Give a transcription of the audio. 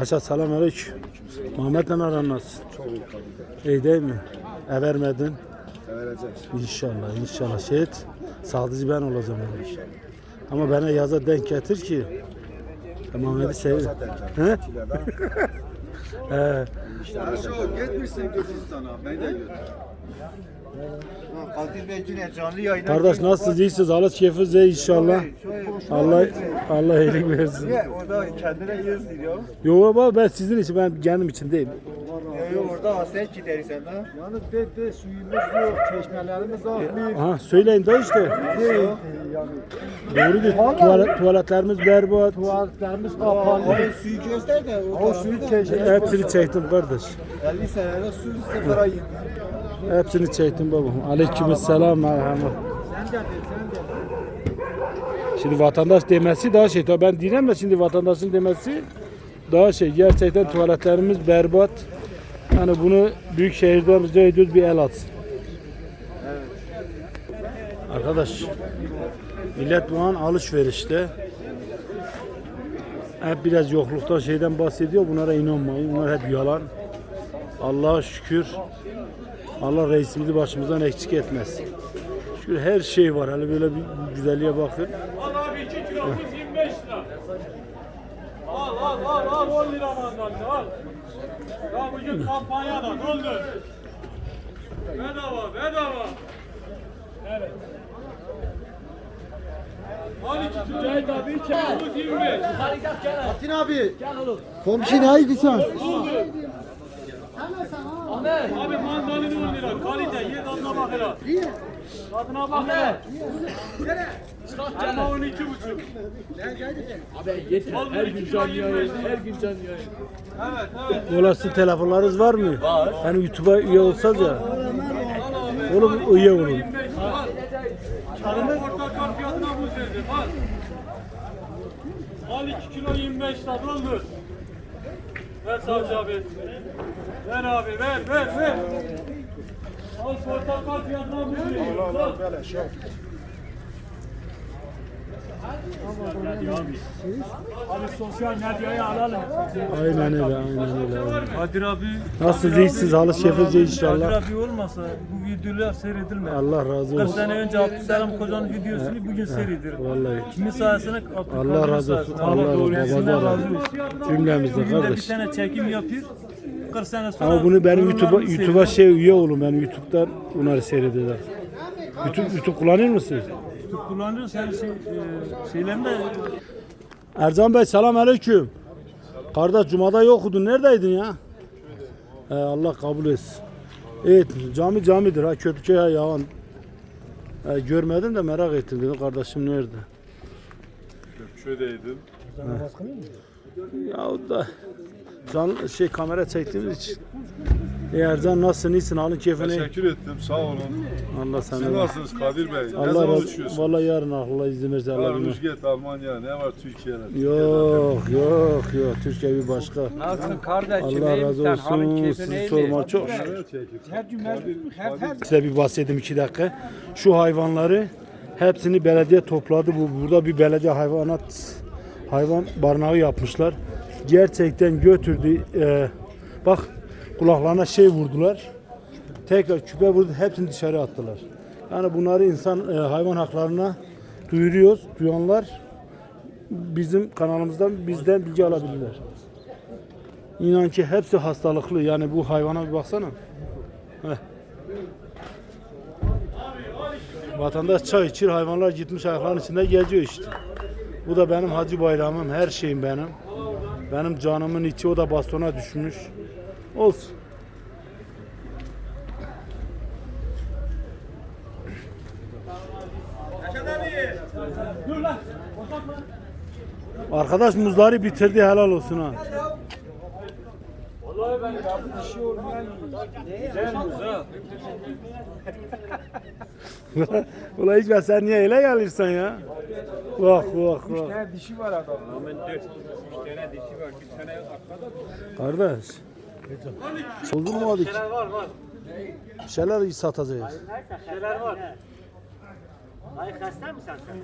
Reşat selam aleyküm. Muhammed'le aran nasıl? Çok iyi İyi değil mi? E vermedin. Vereceğiz. İnşallah inşallah. Şehit sadıcı ben olacağım. Ama bana yaza denk getir ki. Muhammed'i sev. He? He. Gitmişsin Gürcistan'a. Ben de Kadir Bey yine canlı yayına Kardeş nasılsınız? İyisiniz? Allah keyfiniz iyi inşallah. Allah Allah iyilik versin. Niye? Orada kendine gezdir ya. Yok baba ben sizin için ben kendim için değil. Ya yok orada hasret gideriz sen ha. Yalnız de, de suyumuz yok, çeşmelerimiz akmıyor. Aha söyleyin de işte. Doğru değil. Tuvalet, tuvaletlerimiz berbat. Tuvaletlerimiz kapalı. Abi suyu göster de o, O suyu da. çeşme. Hepsini çektim kardeş. 50 senede su sıfıra indi. Hepsini çektim babam. Aleykümselam merhaba. Sen de de, sen de. Şimdi vatandaş demesi daha şey. Tabii ben diyemem de şimdi vatandaşın demesi daha şey. Gerçekten tuvaletlerimiz berbat. Yani bunu büyük şehirden rica ediyoruz bir el atsın. Arkadaş millet bu an alışverişte. Hep biraz yokluktan şeyden bahsediyor. Bunlara inanmayın. Bunlar hep yalan. Allah'a şükür. Allah reisimizi başımızdan eksik etmez. Şükür her şey var. Hele böyle bir güzelliğe bakın. Al abi 2 kilomuz 25 lira. Al al al al 10 lira mandalina al. Ya bugün kampanyada doldur. Bedava bedava. Evet. Al 2 kilo. Cahit abi 2 kilomuz 25. Metin abi. Komşu neydi sen? Abi mandalina 10 lira. Kalite ye tadına bak hele. Tadına bak hele. Ama 12 buçuk. Her gün canlı yayın. Her gün canlı yayın. Evet evet. Olası telefonlarınız var mı? Var. Hani YouTube'a üye olsanız ya. Oğlum üye olun. 25 lira. Al. Çalımı portakal fiyatına buz verdim. Al. Al 2 kilo 25 lira doldur. Ver savcı abi. Ver abi ver ver ver. Al portakal fiyatına buz verdim. Al. Abi sosyal medyayı alalım. Aynen öyle, aynen öyle. Kadir abi Nasılsınız, iyisiniz? Halı şefiniz iyi inşallah. Kadir abi olmasa bu videolar seyredilmez. Allah razı 40 olsun. sene önce Abdüselam Koca'nın videosunu bugün seyredilir. Vallahi. Kimin sayesinde Abdülkadir Allah razı olsun. sayesinde. Allah razı olsun. razı olsun. Cümlemizde Bugün de bir kardeş. tane çekim yapıyor. 40 sene sonra Ama bunu benim YouTube'a torunlarımız YouTube'a seyrediyor. şey üye olun. Ben YouTube'dan bunları seyrediyorlar. YouTube, YouTube kullanıyor musunuz? Kullanıyoruz her şey e, şeylerinde Ercan Bey selam aleyküm. Kardeş Cuma'da yokudun. Neredeydin ya? He, Allah kabul etsin. Evet cami camidir ha Kötüköy ha yavan. He, görmedim de merak ettim dedim kardeşim nerede? Şöyleydim. Ya o da canlı şey kamera çektiğimiz için. Ercan nasılsın iyisin halin keyfin iyi? Teşekkür ettim. Sağ olun. Allah Siz sana nasılsınız Kadir Bey? ne Allah zaman razı uçuyorsunuz? Vallahi yarın Allah izin verirse Allah Var bilmem. Rüzget, Almanya, ne var Türkiye'de? Yok yok yok Türkiye bir başka. Nasılsın kardeşim? Allah razı olsun. Sizi sorma çok. Her cümle, her, her Size bir bahsedeyim iki dakika. Şu hayvanları hepsini belediye topladı. Bu burada bir belediye hayvanat hayvan barınağı yapmışlar. Gerçekten götürdü. e, bak kulaklarına şey vurdular. Tekrar küpe vurdu. Hepsini dışarı attılar. Yani bunları insan e, hayvan haklarına duyuruyoruz. Duyanlar bizim kanalımızdan bizden bilgi alabilirler. İnan ki hepsi hastalıklı. Yani bu hayvana bir baksana. Heh. Vatandaş çay içir, hayvanlar gitmiş ayaklarının içinde geziyor işte. Bu da benim hacı bayramım, her şeyim benim. Benim canımın içi o da bastona düşmüş. Olsun. Arkadaş muzları bitirdi helal olsun ha. Ulan hiç ben sen niye öyle gelirsen ya? Bak bak bak. her dişi var adamın. Kardeş. Oldu mu hadi? Şeyler var var. Bir şeyler satacağız. Şeyler var. Ay hasta mısın sen?